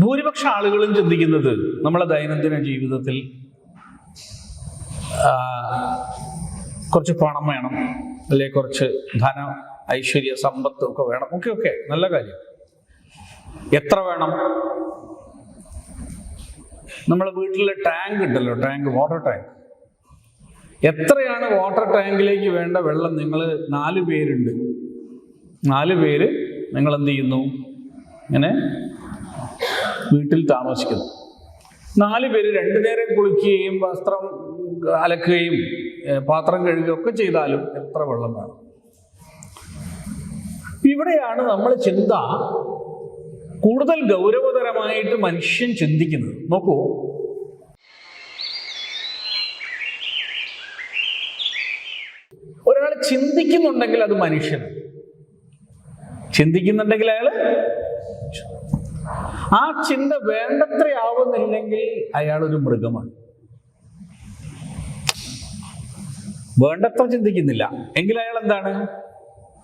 ഭൂരിപക്ഷ ആളുകളും ചിന്തിക്കുന്നത് നമ്മളെ ദൈനംദിന ജീവിതത്തിൽ കുറച്ച് പണം വേണം അല്ലെ കുറച്ച് ധനം ഐശ്വര്യ സമ്പത്ത് ഒക്കെ വേണം ഓക്കെ ഓക്കെ നല്ല കാര്യം. എത്ര വേണം? നമ്മളെ വീട്ടിലെ ടാങ്ക് ഉണ്ടല്ലോ ടാങ്ക് വാട്ടർ ടാങ്ക് എത്രയാണ് വാട്ടർ ടാങ്കിലേക്ക് വേണ്ട വെള്ളം? നിങ്ങൾ നാല് പേരുണ്ട്. നാല് പേര് നിങ്ങൾ എന്ത് ചെയ്യുന്നു? ഇങ്ങനെ വീട്ടിൽ താമസിക്കുന്നു. നാല് പേര് രണ്ടു നേരം കുളിക്കുകയും വസ്ത്രം അലക്കുകയും പാത്രം കഴുകുകയും ഒക്കെ ചെയ്താലും എത്ര വെള്ളം വേണം ഇവിടെയാണ് നമ്മൾ ചിന്ത കൂടുതൽ ഗൗരവതരമായിട്ട് മനുഷ്യൻ ചിന്തിക്കുന്നത്. നോക്കൂ. ഒരാൾ ചിന്തിക്കുന്നുണ്ടെങ്കിൽ അത് മനുഷ്യൻ ചിന്തിക്കുന്നുണ്ടെങ്കിൽ അയാൾ ആ ചിന്ത വേണ്ടത്രയാവുന്നില്ലെങ്കിൽ അയാൾ ഒരു മൃഗമാണ്. വേണ്ടത്ര ചിന്തിക്കുന്നില്ല. എങ്കിൽ അയാൾ എന്താണ്?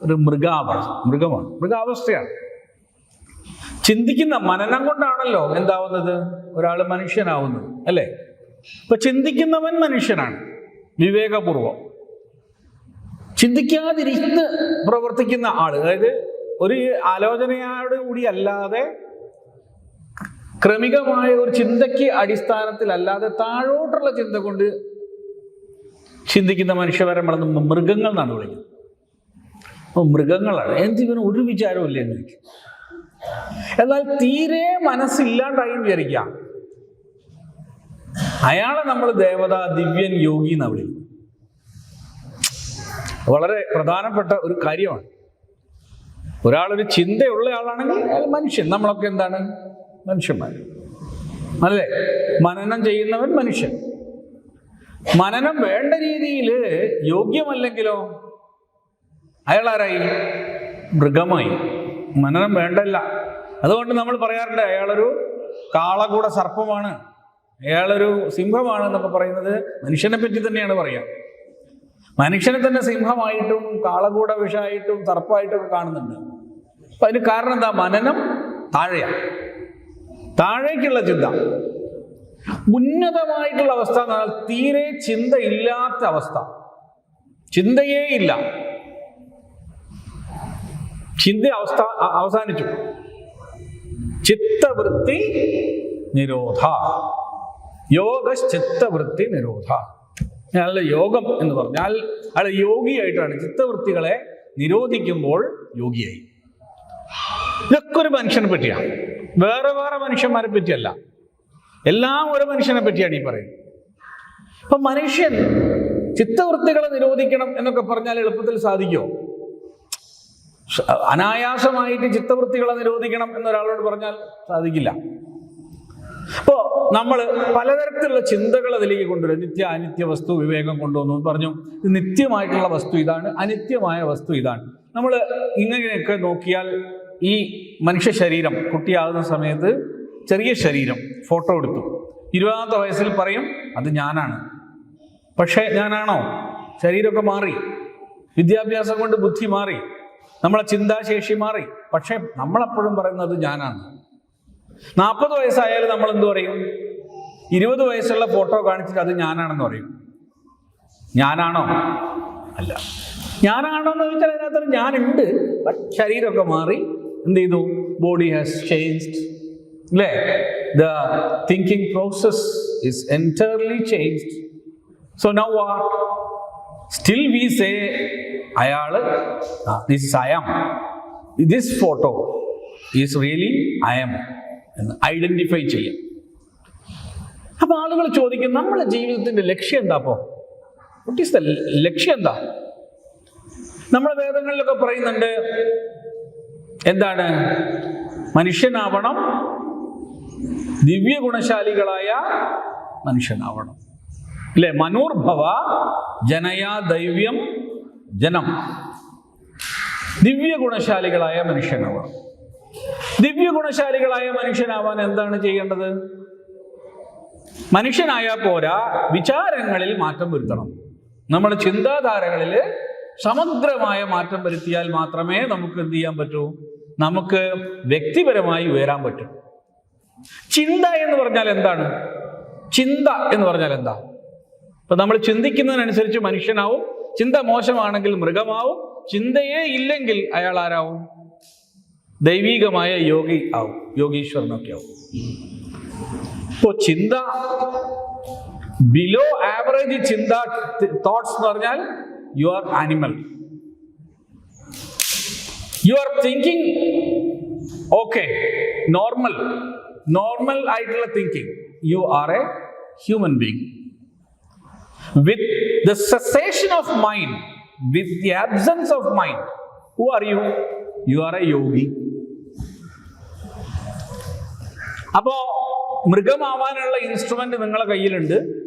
ഒരു മൃഗാവസ്ഥ മൃഗമാണ്. മൃഗാവസ്ഥയാണ്. ചിന്തിക്കുന്ന മനനം കൊണ്ടാണല്ലോ എന്താവുന്നത്? ഒരാൾ മനുഷ്യനാവുന്നത് അല്ലേ? ഇപ്പൊ ചിന്തിക്കുന്നവൻ മനുഷ്യനാണ്. വിവേകപൂർവം. ചിന്തിക്കാതിരുന്ന് പ്രവർത്തിക്കുന്ന ആൾ അതായത് ഒരു ആലോചനയോട് കൂടി അല്ലാതെ ക്രമികമായ ഒരു ചിന്തയ്ക്ക് അടിസ്ഥാനത്തിലല്ലാതെ താഴോട്ടുള്ള ചിന്ത കൊണ്ട് ചിന്തിക്കുന്ന മനുഷ്യവരെ നമ്മൾ മൃഗങ്ങൾ എന്നാണ് വിളിക്കുന്നത്. അപ്പോൾ മൃഗങ്ങളാണ്. എന്തിവന് ഒരു വിചാരവും ഇല്ല എന്ന് ചോദിക്കും. എന്നാൽ തീരെ മനസ്സില്ലാണ്ടായി വിചാരിക്കാം അയാളെ നമ്മൾ ദേവത ദിവ്യൻ യോഗി എന്നാണ് വിളിക്കുന്നത്. വളരെ പ്രധാനപ്പെട്ട ഒരു കാര്യമാണ്. ഒരാളൊരു ചിന്തയുള്ള ആളാണെങ്കിൽ അയാൾ മനുഷ്യൻ. നമ്മളൊക്കെ എന്താണ്? മനുഷ്യന്മാർ. അല്ലേ? മനനം ചെയ്യുന്നവൻ മനുഷ്യൻ. മനനം വേണ്ട രീതിയിൽ യോഗ്യമല്ലെങ്കിലോ? അയാൾ ആരായി മൃഗമായി. മനനം വേണ്ടല്ല. അതുകൊണ്ട് നമ്മൾ പറയാറുണ്ട് അയാളൊരു കാളകൂട സർപ്പമാണ്. അയാളൊരു സിംഹമാണ് എന്നൊക്കെ പറയുന്നത് മനുഷ്യനെ പറ്റി തന്നെയാണ് പറയുക മനുഷ്യനെ തന്നെ സിംഹമായിട്ടും കാളകൂട വിഷമായിട്ടും സർപ്പമായിട്ടും ഒക്കെ കാണുന്നുണ്ട്. അപ്പൊ അതിന് കാരണം എന്താ? മനനം താഴെയാണ് താഴേക്കുള്ള ചിന്ത. ഉന്നതമായിട്ടുള്ള അവസ്ഥ എന്ന് പറഞ്ഞാൽ തീരെ ചിന്തയില്ലാത്ത അവസ്ഥ. ചിന്തയേ ഇല്ല. ചിന്ത അവസ്ഥ അവസാനിച്ചു. ചിത്തവൃത്തി നിരോധ. യോഗ ചിത്തവൃത്തി നിരോധ. അയാളുടെ യോഗം എന്ന് പറഞ്ഞാൽ അയാൾ യോഗിയായിട്ടാണ്. ചിത്തവൃത്തികളെ നിരോധിക്കുമ്പോൾ യോഗിയായി. ഇതൊക്കെ ഒരു മനുഷ്യനെ പറ്റിയാണ്. വേറെ വേറെ മനുഷ്യന്മാരെ പറ്റിയല്ല. എല്ലാം ഒരു മനുഷ്യനെ പറ്റിയാണ് ഈ പറയുന്നത്. അപ്പൊ മനുഷ്യൻ ചിത്തവൃത്തികളെ നിരോധിക്കണം എന്നൊക്കെ പറഞ്ഞാൽ എളുപ്പത്തിൽ സാധിക്കുമോ? അനായാസമായിട്ട് ചിത്തവൃത്തികളെ നിരോധിക്കണം എന്നൊരാളോട് പറഞ്ഞാൽ സാധിക്കില്ല. അപ്പോ നമ്മൾ പലതരത്തിലുള്ള ചിന്തകൾ അതിലേക്ക് കൊണ്ടുവരും. നിത്യ അനിത്യ വസ്തു വിവേകം കൊണ്ടുവന്നു പറഞ്ഞു. നിത്യമായിട്ടുള്ള വസ്തു ഇതാണ്. അനിത്യമായ വസ്തു ഇതാണ്. നമ്മൾ ഇങ്ങനെയൊക്കെ നോക്കിയാൽ ഈ മനുഷ്യ ശരീരം കുട്ടിയാകുന്ന സമയത്ത് ചെറിയ ശരീരം ഫോട്ടോ എടുത്തു. ഇരുപതാമത്തെ വയസ്സിൽ പറയും അത് ഞാനാണ്. പക്ഷേ ഞാനാണോ? ശരീരമൊക്കെ മാറി. വിദ്യാഭ്യാസം കൊണ്ട് ബുദ്ധി മാറി. നമ്മളെ ചിന്താശേഷി മാറി. പക്ഷേ നമ്മളെപ്പോഴും പറയുന്നത് ഞാനാണ്. നാൽപ്പത് വയസ്സായാലും നമ്മൾ എന്ത് പറയും? ഇരുപത് വയസ്സുള്ള ഫോട്ടോ കാണിച്ചിട്ട് അത് ഞാനാണെന്ന് പറയും. ഞാനാണോ? അല്ല. ഞാനാണോ എന്ന് ചോദിച്ചാൽ അതിനകത്തൊരു ഞാനുണ്ട്. ശരീരമൊക്കെ മാറി. എന്ത് ചെയ്തു ബോഡി ഹാസ് ചേഞ്ച്ഡ് അല്ലേ the thinking process is entirely changed so now what still we say അയാൾ this I am this photo is really am എന്ന് ഐഡന്റിഫൈ ചെയ്യും. അപ്പൊ ആളുകൾ ചോദിക്കും നമ്മുടെ ജീവിതത്തിന്റെ ലക്ഷ്യം എന്താ അപ്പോ? ഈസ് ദ ലക്ഷ്യം എന്താ? നമ്മുടെ വേദങ്ങളിലൊക്കെ പറയുന്നുണ്ട് എന്താണ്? മനുഷ്യനാവണം. ദിവ്യ ഗുണശാലികളായ മനുഷ്യനാവണം. അല്ലെ മനോർഭവ ജനയാ ദൈവ്യം ജനം. ദിവ്യ ഗുണശാലികളായ മനുഷ്യനാവണം. ദിവ്യ ഗുണശാലികളായ മനുഷ്യനാവാൻ എന്താണ് ചെയ്യേണ്ടത്? മനുഷ്യനായ പോരാ വിചാരങ്ങളിൽ മാറ്റം വരുത്തണം. നമ്മുടെ ചിന്താധാരകളിൽ സമഗ്രമായ മാറ്റം വരുത്തിയാൽ മാത്രമേ നമുക്ക് എന്ത് ചെയ്യാൻ പറ്റൂ? നമുക്ക് വ്യക്തിപരമായി ഉയരാൻ പറ്റും. ചിന്ത എന്ന് പറഞ്ഞാൽ എന്താണ്? ചിന്ത എന്ന് പറഞ്ഞാൽ എന്താ? ഇപ്പൊ നമ്മൾ ചിന്തിക്കുന്നതിനനുസരിച്ച് മനുഷ്യനാവും. ചിന്ത മോശമാണെങ്കിൽ മൃഗമാവും. ചിന്തയേ ഇല്ലെങ്കിൽ അയാൾ ആരാവും? ദൈവീകമായ യോഗി ആവും. യോഗീശ്വരനൊക്കെ ആവും. ഇപ്പോ ചിന്ത ബിലോ ആവറേജ് ചിന്ത തോട്ട്സ് എന്ന് പറഞ്ഞാൽ are animal. You are thinking okay normal. Normal ആയിട്ടുള്ള thinking. You are a human being. With the cessation of mind with the absence of mind. Who are you? You are a yogi. അപ്പോ മൃഗമാവാനുള്ള instrument നിങ്ങളെ കയ്യിലുണ്ട്.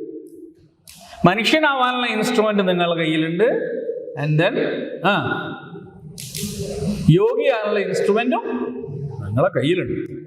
മനുഷ്യനാവാനുള്ള instrument നിങ്ങളുടെ കയ്യിലുണ്ട്. And then ആ യോഗിയാനുള്ള ഇൻസ്ട്രുമെന്റും നിങ്ങളെ കയ്യിലുണ്ട്.